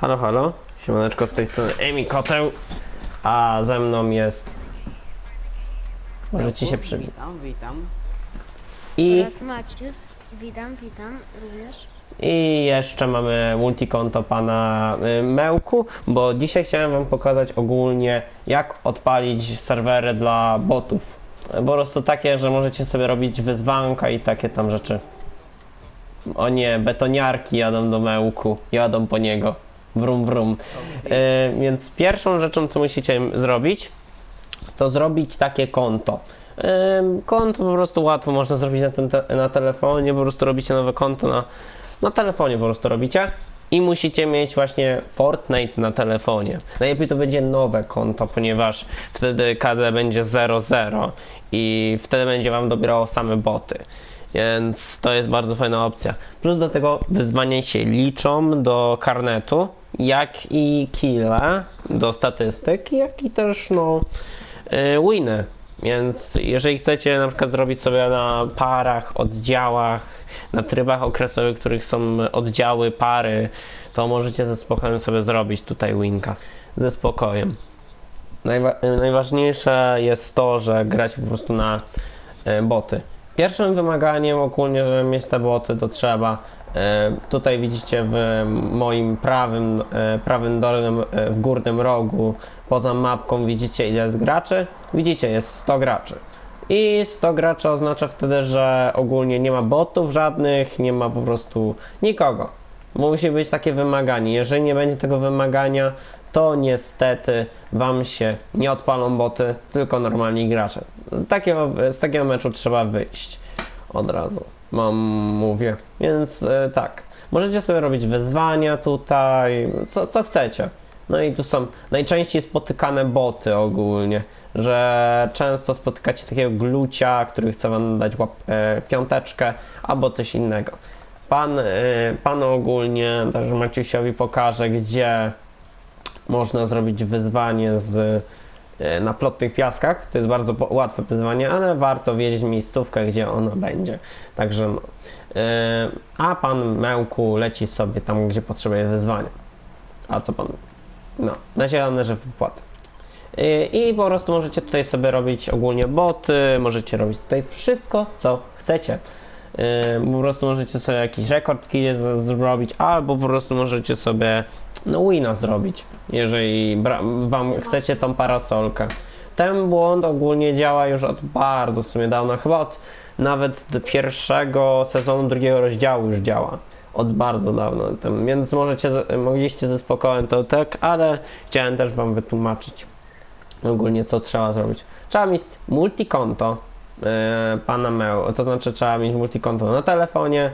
Halo, halo. Siemaneczko z tej strony Emi Koteł, a ze mną jest... Możecie się przywitać. Witam, witam. I, Oraz Macius. Witam, witam również. I jeszcze mamy multikonto pana y, Mełku, bo dzisiaj chciałem wam pokazać ogólnie jak odpalić serwery dla botów. Po prostu takie, że możecie sobie robić wyzwanka i takie tam rzeczy. O nie, betoniarki jadą do Mełku, jadą po niego. Wrum wrum. Y, więc pierwszą rzeczą, co musicie zrobić, to zrobić takie konto. Ym, Konto po prostu łatwo można zrobić na, ten te, na telefonie, po prostu robicie nowe konto na, na telefonie po prostu robicie i musicie mieć właśnie Fortnite na telefonie. Najlepiej to będzie nowe konto, ponieważ wtedy KD będzie 0,0 i wtedy będzie wam dobierało same boty. Więc to jest bardzo fajna opcja. Plus do tego wyzwania się liczą do karnetu, jak i kile do statystyk, jak i też no y, winy. Więc jeżeli chcecie na przykład zrobić sobie na parach, oddziałach, na trybach okresowych, których są oddziały, pary, to możecie ze spokojem sobie zrobić tutaj winka. Ze spokojem. Najwa- najważniejsze jest to, że grać po prostu na e, boty. Pierwszym wymaganiem ogólnie, żeby mieć te boty, to trzeba e, tutaj widzicie w moim prawym, e, prawym dolnym, e, w górnym rogu, poza mapką widzicie ile jest graczy. Widzicie, jest 100 graczy. I 100 graczy oznacza wtedy, że ogólnie nie ma botów żadnych, nie ma po prostu nikogo. Musi być takie wymaganie. Jeżeli nie będzie tego wymagania, to niestety wam się nie odpalą boty, tylko normalni gracze. Z takiego, z takiego meczu trzeba wyjść od razu. Mam, mówię. Więc e, tak, możecie sobie robić wyzwania tutaj, co, co chcecie. No i tu są najczęściej spotykane boty ogólnie, że często spotykacie takiego glucia, który chce wam dać łap, e, piąteczkę albo coś innego. Pan, e, pan ogólnie, też Maciusiowi pokaże, gdzie można zrobić wyzwanie z e, na plotnych piaskach. To jest bardzo łatwe wyzwanie, ale warto wiedzieć miejscówkę, gdzie ono będzie. Także no. E, A pan Mełku leci sobie tam, gdzie potrzebuje wyzwania. A co pan? No, na zielone, że wypłaty. I, I po prostu możecie tutaj sobie robić ogólnie boty, możecie robić tutaj wszystko, co chcecie. Yy, po prostu możecie sobie jakiś rekord zrobić, albo po prostu możecie sobie no wina zrobić, jeżeli wam chcecie tą parasolkę. Ten błąd ogólnie działa już od bardzo w sumie dawna, chyba od nawet pierwszego sezonu drugiego rozdziału już działa. Od bardzo dawna, więc możecie, mogliście ze spokojem to tak, ale chciałem też wam wytłumaczyć ogólnie co trzeba zrobić. Trzeba mieć multikonto pana Meo, to znaczy trzeba mieć multikonto na telefonie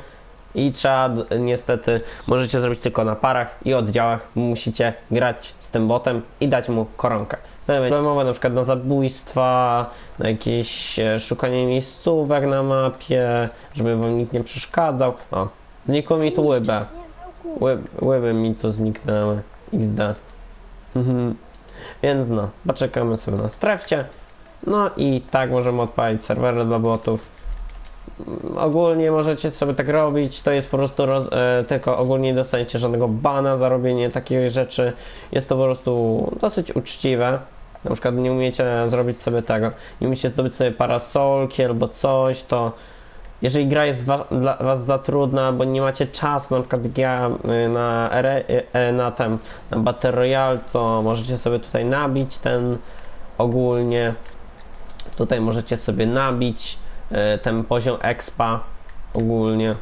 i trzeba niestety, możecie zrobić tylko na parach i oddziałach, musicie grać z tym botem i dać mu koronkę. Mowa na przykład na zabójstwa, na jakieś e, szukanie miejscówek na mapie, żeby wam nikt nie przeszkadzał. O, znikło mi tu łybę. Łyb, łyby mi tu zniknęły. XD. Mhm. Więc no, poczekamy sobie na strefcie. No i tak możemy odpalić serwery dla botów. Mm, Ogólnie możecie sobie tak robić, to jest po prostu roz, e, tylko ogólnie nie dostaniecie żadnego bana za robienie takiej rzeczy. Jest to po prostu dosyć uczciwe. Na przykład nie umiecie zrobić sobie tego, nie umiecie zdobyć sobie parasolki albo coś, to jeżeli gra jest wa dla was za trudna, bo nie macie czasu, na przykład jak ja y, na, y, na tem, na Battle Royale, to możecie sobie tutaj nabić ten ogólnie. Tutaj możecie sobie nabić y, ten poziom expa ogólnie.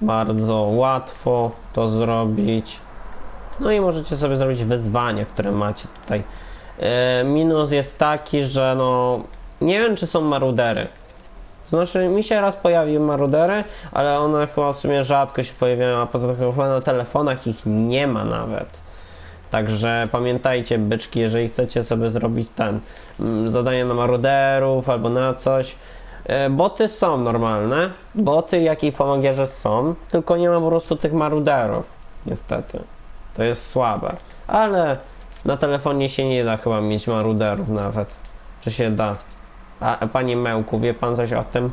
Bardzo łatwo to zrobić. No i możecie sobie zrobić wyzwanie, które macie tutaj. Y, Minus jest taki, że no nie wiem czy są marudery. Znaczy, mi się raz pojawiły marudery, ale one chyba w sumie rzadko się pojawiają, a poza tym chyba na telefonach ich nie ma nawet. Także pamiętajcie, byczki, jeżeli chcecie sobie zrobić ten mm, zadanie na maruderów albo na coś. e, Boty są normalne, boty jak i pomagierze są, tylko nie ma po prostu tych maruderów, niestety. To jest słabe, ale na telefonie się nie da chyba mieć maruderów nawet. Czy się da? A panie Mełku, wie pan coś o tym?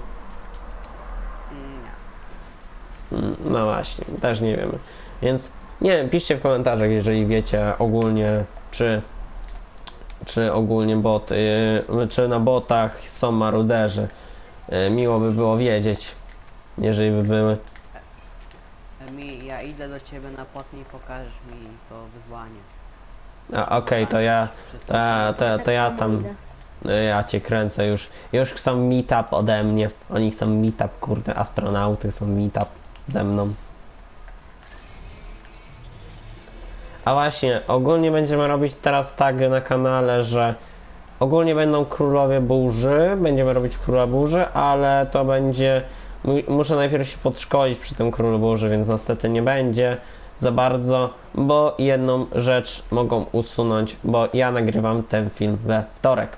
Nie. Mm, No właśnie, też nie wiemy. Więc Nie wiem, piszcie w komentarzach, jeżeli wiecie ogólnie, czy, czy ogólnie boty, yy, czy na botach są maruderzy. Yy, miło by było wiedzieć, jeżeli by były. Mi, ja idę do ciebie na płatnie i pokażesz mi to wyzwanie. A, Okej, to ja, to ja, to, ja- to ja tam, no ja cię kręcę już. Już chcą meetup ode mnie. Oni chcą meetup, kurde, astronauty chcą meetup ze mną. A właśnie, ogólnie będziemy robić teraz tak na kanale, że ogólnie będą królowie burzy, będziemy robić króla burzy, ale to będzie, mu- muszę najpierw się podszkolić przy tym królu burzy, więc niestety nie będzie za bardzo, bo jedną rzecz mogą usunąć, bo ja nagrywam ten film we wtorek.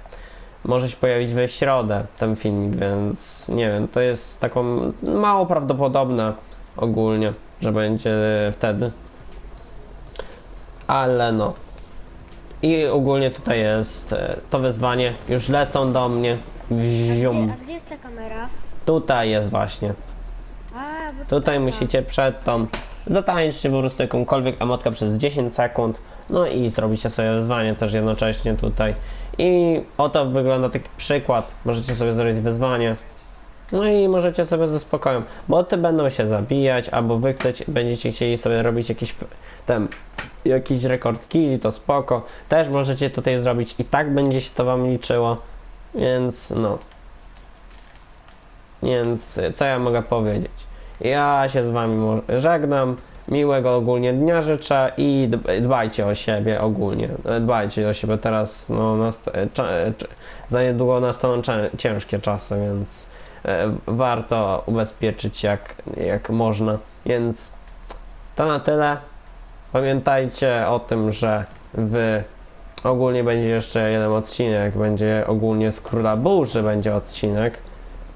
Może się pojawić we środę ten filmik, więc nie wiem, to jest taką mało prawdopodobne ogólnie, że będzie wtedy. Ale no. I ogólnie tutaj jest e, to wyzwanie. Już lecą do mnie. Wzium. a gdzie jest ta kamera? Tutaj jest właśnie. A, bo Tutaj taka. musicie przed tą zatańczyć po prostu jakąkolwiek emotkę przez 10 sekund. No i zrobicie sobie wyzwanie też jednocześnie tutaj. I oto wygląda taki przykład. Możecie sobie zrobić wyzwanie. No i możecie sobie ze spokojem. Boty będą się zabijać, albo wy chcecie, będziecie chcieli sobie robić jakiś ten, jakiś rekord killi, to spoko. Też możecie tutaj zrobić i tak będzie się to wam liczyło. Więc no. Więc co ja mogę powiedzieć? Ja się z wami żegnam. Miłego ogólnie dnia życzę i db- dbajcie o siebie ogólnie. E, Dbajcie o siebie teraz, no, nast- e, e, za niedługo nastaną ciężkie czasy, więc warto ubezpieczyć jak, jak można. Więc to na tyle. Pamiętajcie o tym, że w ogólnie będzie jeszcze jeden odcinek, będzie ogólnie z Króla Burzy będzie odcinek,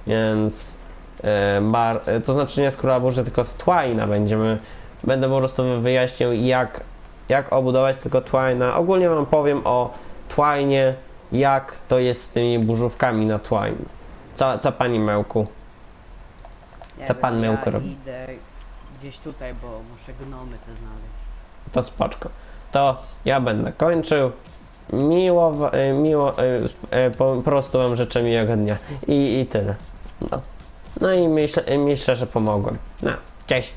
więc e, bar, e, to znaczy nie z Króla Burzy, tylko z Twina będziemy, będę po prostu wyjaśniał jak, jak obudować tylko Twina. Ogólnie wam powiem o Twinie, jak to jest z tymi burzówkami na Twine. Co, co pani Mełku? Nie Co wiem, pan ja Mełko robi? idę gdzieś tutaj, bo muszę gnomy te znaleźć. To spoczko. To ja będę kończył. Miło, e, miło, e, e, po prostu wam życzę miłego dnia. I, i tyle. No. No i myślę, myślę, że pomogłem. No, cześć.